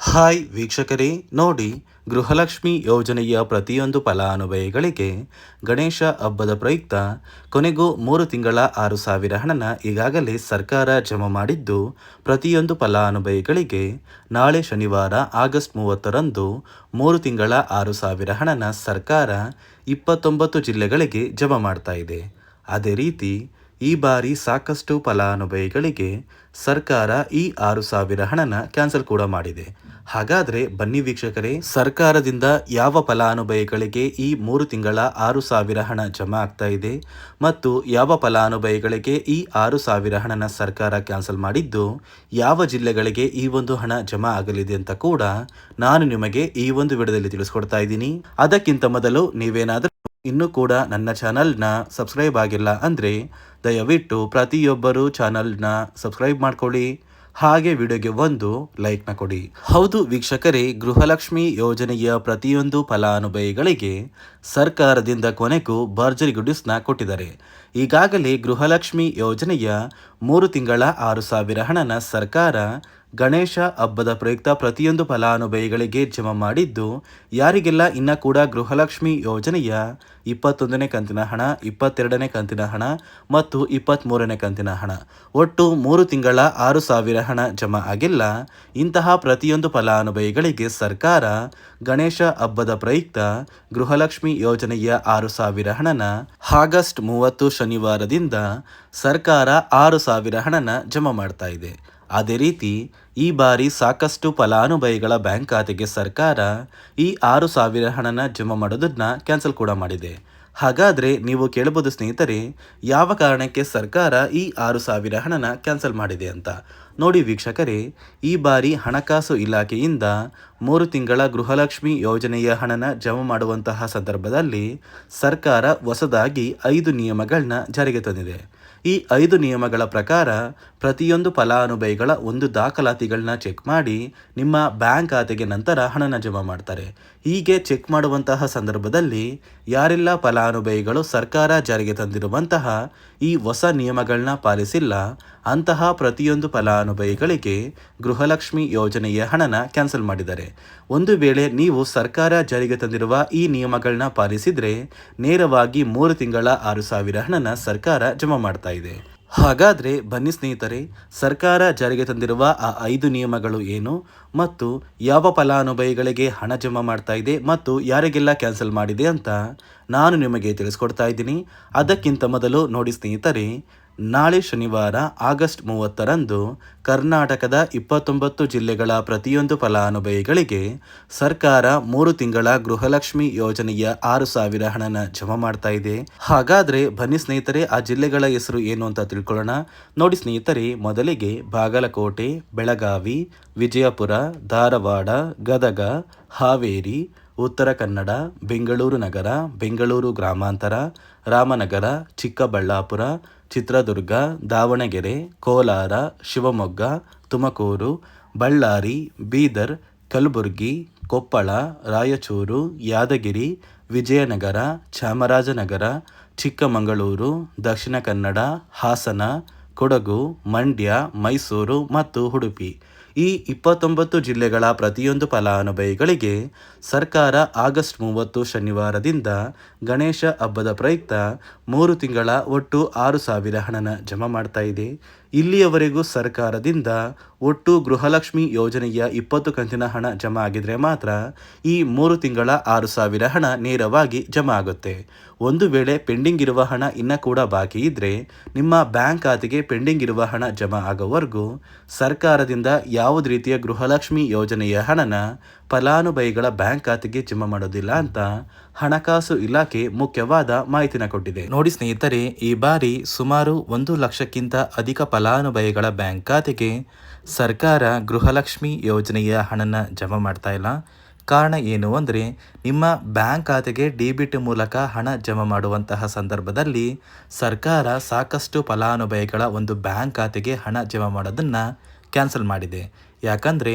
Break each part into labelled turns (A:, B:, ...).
A: Hi ವೀಕ್ಷಕರೇ, ನೋಡಿ ಗೃಹಲಕ್ಷ್ಮಿ ಯೋಜನೆಯ ಪ್ರತಿಯೊಂದು ಫಲಾನುಭವಿಗಳಿಗೆ ಗಣೇಶ ಹಬ್ಬದ ಪ್ರಯುಕ್ತ ಕೊನೆಗೂ ಮೂರು ತಿಂಗಳ ಆರು ಸಾವಿರ ಹಣನ ಈಗಾಗಲೇ ಸರ್ಕಾರ ಜಮಾ ಮಾಡಿದ್ದು, ಪ್ರತಿಯೊಂದು ಫಲಾನುಭವಿಗಳಿಗೆ ನಾಳೆ ಶನಿವಾರ ಆಗಸ್ಟ್ ಮೂವತ್ತರಂದು ಮೂರು ತಿಂಗಳ ಆರು ಸಾವಿರ ಹಣನ ಸರ್ಕಾರ ಇಪ್ಪತ್ತೊಂಬತ್ತು ಜಿಲ್ಲೆಗಳಿಗೆ ಜಮಾ ಮಾಡ್ತಾ ಇದೆ. ಅದೇ ರೀತಿ, ಈ ಬಾರಿ ಸಾಕಷ್ಟು ಫಲಾನುಭವಿಗಳಿಗೆ ಸರ್ಕಾರ ಈ ಆರು ಸಾವಿರ ಹಣನ ಕ್ಯಾನ್ಸಲ್ ಕೂಡ ಮಾಡಿದೆ. ಹಾಗಾದ್ರೆ ಬನ್ನಿ ವೀಕ್ಷಕರೇ, ಸರ್ಕಾರದಿಂದ ಯಾವ ಫಲಾನುಭವಿಗಳಿಗೆ ಈ ಮೂರು ತಿಂಗಳ ಆರು ಸಾವಿರ ಹಣ ಜಮಾ ಆಗ್ತಾ ಇದೆ ಮತ್ತು ಯಾವ ಫಲಾನುಭವಿಗಳಿಗೆ ಈ ಆರು ಸಾವಿರ ಹಣನ ಸರ್ಕಾರ ಕ್ಯಾನ್ಸಲ್ ಮಾಡಿದ್ದು, ಯಾವ ಜಿಲ್ಲೆಗಳಿಗೆ ಈ ಒಂದು ಹಣ ಜಮಾ ಆಗಲಿದೆ ಅಂತ ಕೂಡ ನಾನು ನಿಮಗೆ ಈ ಒಂದು ವಿಡಿಯೋದಲ್ಲಿ ತಿಳಿಸ್ಕೊಡ್ತಾ ಇದ್ದೀನಿ. ಅದಕ್ಕಿಂತ ಮೊದಲು ನೀವೇನಾದರೂ ಇನ್ನೂ ಕೂಡ ನನ್ನ ಚಾನಲ್ನ ಸಬ್ಸ್ಕ್ರೈಬ್ ಆಗಿಲ್ಲ ಅಂದರೆ ದಯವಿಟ್ಟು ಪ್ರತಿಯೊಬ್ಬರು ಚಾನಲ್ನ ಸಬ್ಸ್ಕ್ರೈಬ್ ಮಾಡ್ಕೊಳ್ಳಿ. ಹಾಗೆ ವಿಡಿಯೋಗೆ ಒಂದು ಲೈಕ್ನ ಕೊಡಿ. ಹೌದು ವೀಕ್ಷಕರೇ, ಗೃಹಲಕ್ಷ್ಮಿ ಯೋಜನೆಯ ಪ್ರತಿಯೊಂದು ಫಲಾನುಭವಿಗಳಿಗೆ ಸರ್ಕಾರದಿಂದ ಕೊನೆಗೂ ಭರ್ಜರಿ ಗುಡಿಸ್ನ ಕೊಟ್ಟಿದ್ದಾರೆ. ಈಗಾಗಲೇ ಗೃಹಲಕ್ಷ್ಮಿ ಯೋಜನೆಯ ಮೂರು ತಿಂಗಳ ಆರು ಸಾವಿರ ಹಣನ ಸರ್ಕಾರ ಗಣೇಶ ಹಬ್ಬದ ಪ್ರಯುಕ್ತ ಪ್ರತಿಯೊಂದು ಫಲಾನುಭವಿಗಳಿಗೆ ಜಮಾ ಮಾಡಿದ್ದು, ಯಾರಿಗೆಲ್ಲ ಇನ್ನ ಕೂಡ ಗೃಹಲಕ್ಷ್ಮಿ ಯೋಜನೆಯ ಇಪ್ಪತ್ತೊಂದನೇ ಕಂತಿನ ಹಣ, ಇಪ್ಪತ್ತೆರಡನೇ ಕಂತಿನ ಹಣ ಮತ್ತು ಇಪ್ಪತ್ತ್ಮೂರನೇ ಕಂತಿನ ಹಣ, ಒಟ್ಟು ಮೂರು ತಿಂಗಳ ಆರು ಸಾವಿರ ಹಣ ಜಮಾ ಆಗಿಲ್ಲ. ಇಂತಹ ಪ್ರತಿಯೊಂದು ಫಲಾನುಭವಿಗಳಿಗೆ ಸರ್ಕಾರ ಗಣೇಶ ಹಬ್ಬದ ಪ್ರಯುಕ್ತ ಗೃಹಲಕ್ಷ್ಮಿ ಯೋಜನೆಯ ಆರು ಸಾವಿರ ಹಣನ ಆಗಸ್ಟ್ ಮೂವತ್ತು ಶನಿವಾರದಿಂದ ಸರ್ಕಾರ ಆರು ಸಾವಿರ ಹಣನ ಜಮಾ ಮಾಡ್ತಾ ಇದೆ. ಅದೇ ರೀತಿ, ಈ ಬಾರಿ ಸಾಕಷ್ಟು ಫಲಾನುಭವಿಗಳ ಬ್ಯಾಂಕ್ ಖಾತೆಗೆ ಸರ್ಕಾರ ಈ ಆರು ಸಾವಿರ ಹಣನ ಜಮಾ ಮಾಡೋದನ್ನ ಕ್ಯಾನ್ಸಲ್ ಕೂಡ ಮಾಡಿದೆ. ಹಾಗಾದರೆ ನೀವು ಕೇಳಬಹುದು ಸ್ನೇಹಿತರೆ, ಯಾವ ಕಾರಣಕ್ಕೆ ಸರ್ಕಾರ ಈ ಆರು ಸಾವಿರ ಹಣನ ಕ್ಯಾನ್ಸಲ್ ಮಾಡಿದೆ ಅಂತ. ನೋಡಿ ವೀಕ್ಷಕರೇ, ಈ ಬಾರಿ ಹಣಕಾಸು ಇಲಾಖೆಯಿಂದ ಮೂರು ತಿಂಗಳ ಗೃಹಲಕ್ಷ್ಮಿ ಯೋಜನೆಯ ಹಣನ ಜಮಾ ಮಾಡುವಂತಹ ಸಂದರ್ಭದಲ್ಲಿ ಸರ್ಕಾರ ಹೊಸದಾಗಿ ಐದು ನಿಯಮಗಳನ್ನ ಜಾರಿಗೆ ತಂದಿದೆ. ಈ ಐದು ನಿಯಮಗಳ ಪ್ರಕಾರ ಪ್ರತಿಯೊಂದು ಫಲಾನುಭವಿಗಳ ಒಂದು ದಾಖಲಾತಿಗಳನ್ನ ಚೆಕ್ ಮಾಡಿ ನಿಮ್ಮ ಬ್ಯಾಂಕ್ ಖಾತೆಗೆ ನಂತರ ಹಣನ ಜಮಾ ಮಾಡ್ತಾರೆ. ಹೀಗೆ ಚೆಕ್ ಮಾಡುವಂತಹ ಸಂದರ್ಭದಲ್ಲಿ ಯಾರೆಲ್ಲ ಫಲಾನುಭವಿಗಳು ಸರ್ಕಾರ ಜಾರಿಗೆ ತಂದಿರುವಂತಹ ಈ ಹೊಸ ನಿಯಮಗಳನ್ನ ಪಾಲಿಸಿಲ್ಲ, ಅಂತಹ ಪ್ರತಿಯೊಂದು ಫಲಾನುಭವಿಗಳಿಗೆ ಗೃಹಲಕ್ಷ್ಮಿ ಯೋಜನೆಯ ಹಣನ ಕ್ಯಾನ್ಸಲ್ ಮಾಡಿದ್ದಾರೆ. ಒಂದು ವೇಳೆ ನೀವು ಸರ್ಕಾರ ಜಾರಿಗೆ ತಂದಿರುವ ಈ ನಿಯಮಗಳನ್ನ ಪಾಲಿಸಿದರೆ ನೇರವಾಗಿ ಮೂರು ತಿಂಗಳ ಆರು ಸಾವಿರ ಹಣನ ಸರ್ಕಾರ ಜಮಾ ಮಾಡ್ತಾ ಇದೆ. ಹಾಗಾದರೆ ಬನ್ನಿ ಸ್ನೇಹಿತರೆ, ಸರ್ಕಾರ ಜಾರಿಗೆ ತಂದಿರುವ ಆ ಐದು ನಿಯಮಗಳು ಏನು ಮತ್ತು ಯಾವ ಫಲಾನುಭವಿಗಳಿಗೆ ಹಣ ಜಮಾ ಮಾಡ್ತಾ ಇದೆ ಮತ್ತು ಯಾರಿಗೆಲ್ಲ ಕ್ಯಾನ್ಸಲ್ ಮಾಡಿದೆ ಅಂತ ನಾನು ನಿಮಗೆ ತಿಳಿಸ್ಕೊಡ್ತಾ ಇದ್ದೀನಿ. ಅದಕ್ಕಿಂತ ಮೊದಲು ನೋಡಿ ಸ್ನೇಹಿತರೆ ನಾಳೆ ಶನಿವಾರ, ಆಗಸ್ಟ್ ಮೂವತ್ತರಂದು ಕರ್ನಾಟಕದ ಇಪ್ಪತ್ತೊಂಬತ್ತು ಜಿಲ್ಲೆಗಳ ಪ್ರತಿಯೊಂದು ಫಲಾನುಭವಿಗಳಿಗೆ ಸರ್ಕಾರ ಮೂರು ತಿಂಗಳ ಗೃಹಲಕ್ಷ್ಮಿ ಯೋಜನೆಯ ಆರು ಸಾವಿರ ಹಣನ ಜಮಾ ಮಾಡ್ತಾ ಇದೆ. ಹಾಗಾದ್ರೆ ಬನ್ನಿ ಸ್ನೇಹಿತರೆ, ಆ ಜಿಲ್ಲೆಗಳ ಹೆಸರು ಏನು ಅಂತ ತಿಳ್ಕೊಳ್ಳೋಣ. ನೋಡಿ ಸ್ನೇಹಿತರೆ, ಮೊದಲಿಗೆ ಬಾಗಲಕೋಟೆ, ಬೆಳಗಾವಿ, ವಿಜಯಪುರ, ಧಾರವಾಡ, ಗದಗ, ಹಾವೇರಿ, ಉತ್ತರ ಕನ್ನಡ, ಬೆಂಗಳೂರು ನಗರ, ಬೆಂಗಳೂರು ಗ್ರಾಮಾಂತರ ರಾಮನಗರ, ಚಿಕ್ಕಬಳ್ಳಾಪುರ, ಚಿತ್ರದುರ್ಗ, ದಾವಣಗೆರೆ, ಕೋಲಾರ, ಶಿವಮೊಗ್ಗ, ತುಮಕೂರು, ಬಳ್ಳಾರಿ, ಬೀದರ್, ಕಲಬುರಗಿ, ಕೊಪ್ಪಳ, ರಾಯಚೂರು, ಯಾದಗಿರಿ, ವಿಜಯನಗರ, ಚಾಮರಾಜನಗರ, ಚಿಕ್ಕಮಗಳೂರು, ದಕ್ಷಿಣ ಕನ್ನಡ, ಹಾಸನ, ಕೊಡಗು, ಮಂಡ್ಯ, ಮೈಸೂರು ಮತ್ತು ಉಡುಪಿ. ಈ ಇಪ್ಪತ್ತೊಂಬತ್ತು ಜಿಲ್ಲೆಗಳ ಪ್ರತಿಯೊಂದು ಫಲಾನುಭವಿಗಳಿಗೆ ಸರ್ಕಾರ ಆಗಸ್ಟ್ ಮೂವತ್ತು ಶನಿವಾರದಿಂದ ಗಣೇಶ ಹಬ್ಬದ ಪ್ರಯುಕ್ತ ಮೂರು ತಿಂಗಳ ಒಟ್ಟು ಆರು ಸಾವಿರ ಹಣನ ಜಮಾ ಮಾಡ್ತಾ ಇದೆ. ಇಲ್ಲಿಯವರೆಗೂ ಸರ್ಕಾರದಿಂದ ಒಟ್ಟು ಗೃಹಲಕ್ಷ್ಮಿ ಯೋಜನೆಯ ಇಪ್ಪತ್ತು ಕಂತಿನ ಹಣ ಜಮಾ ಆಗಿದ್ರೆ ಮಾತ್ರ ಈ ಮೂರು ತಿಂಗಳ ಆರು ಸಾವಿರ ಹಣ ನೇರವಾಗಿ ಜಮಾ ಆಗುತ್ತೆ. ಒಂದು ವೇಳೆ ಪೆಂಡಿಂಗ್ ಇರುವ ಹಣ ಇನ್ನ ಕೂಡ ಬಾಕಿ ಇದ್ರೆ ನಿಮ್ಮ ಬ್ಯಾಂಕ್ ಖಾತೆಗೆ ಪೆಂಡಿಂಗ್ ಇರುವ ಹಣ ಜಮಾ ಆಗೋವರೆಗೂ ಸರ್ಕಾರದಿಂದ ಯಾವುದೇ ರೀತಿಯ ಗೃಹಲಕ್ಷ್ಮಿ ಯೋಜನೆಯ ಹಣನ ಫಲಾನುಭವಿಗಳ ಬ್ಯಾಂಕ್ ಖಾತೆಗೆ ಜಮಾ ಮಾಡೋದಿಲ್ಲ ಅಂತ ಹಣಕಾಸು ಇಲಾಖೆ ಮುಖ್ಯವಾದ ಮಾಹಿತಿನ ಕೊಟ್ಟಿದೆ. ನೋಡಿ ಸ್ನೇಹಿತರೆ, ಈ ಬಾರಿ ಸುಮಾರು ಒಂದು ಲಕ್ಷಕ್ಕಿಂತ ಅಧಿಕ ಫಲಾನುಭವಿಗಳ ಬ್ಯಾಂಕ್ ಖಾತೆಗೆ ಸರ್ಕಾರ ಗೃಹಲಕ್ಷ್ಮಿ ಯೋಜನೆಯ ಹಣನ ಜಮಾ ಮಾಡ್ತಾ ಇಲ್ಲ. ಕಾರಣ ಏನು ಅಂದರೆ, ನಿಮ್ಮ ಬ್ಯಾಂಕ್ ಖಾತೆಗೆ ಡಿಬಿಟ್ ಮೂಲಕ ಹಣ ಜಮಾ ಮಾಡುವಂತಹ ಸಂದರ್ಭದಲ್ಲಿ ಸರ್ಕಾರ ಸಾಕಷ್ಟು ಫಲಾನುಭವಿಗಳ ಒಂದು ಬ್ಯಾಂಕ್ ಖಾತೆಗೆ ಹಣ ಜಮಾ ಮಾಡೋದನ್ನು ಕ್ಯಾನ್ಸಲ್ ಮಾಡಿದೆ. ಯಾಕಂದರೆ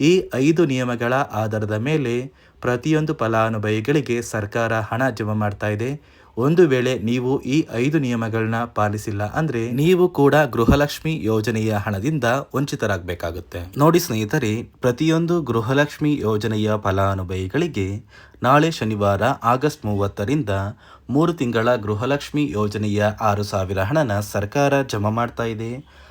A: ಈ ಐದು ನಿಯಮಗಳ ಆಧಾರದ ಮೇಲೆ ಪ್ರತಿಯೊಂದು ಫಲಾನುಭವಿಗಳಿಗೆ ಸರ್ಕಾರ ಹಣ ಜಮಾ ಮಾಡ್ತಾ ಇದೆ. ಒಂದು ವೇಳೆ ನೀವು ಈ ಐದು ನಿಯಮಗಳನ್ನ ಪಾಲಿಸಿಲ್ಲ ಅಂದ್ರೆ ನೀವು ಕೂಡ ಗೃಹಲಕ್ಷ್ಮಿ ಯೋಜನೆಯ ಹಣದಿಂದ ವಂಚಿತರಾಗಬೇಕಾಗುತ್ತೆ. ನೋಡಿ ಸ್ನೇಹಿತರೆ, ಪ್ರತಿಯೊಂದು ಗೃಹಲಕ್ಷ್ಮಿ ಯೋಜನೆಯ ಫಲಾನುಭವಿಗಳಿಗೆ ನಾಳೆ ಶನಿವಾರ ಆಗಸ್ಟ್ ಮೂವತ್ತರಿಂದ ಮೂರು ತಿಂಗಳ ಗೃಹಲಕ್ಷ್ಮಿ ಯೋಜನೆಯ ಆರು ಸಾವಿರ ಹಣನ ಸರ್ಕಾರ ಜಮಾ ಮಾಡ್ತಾ ಇದೆ.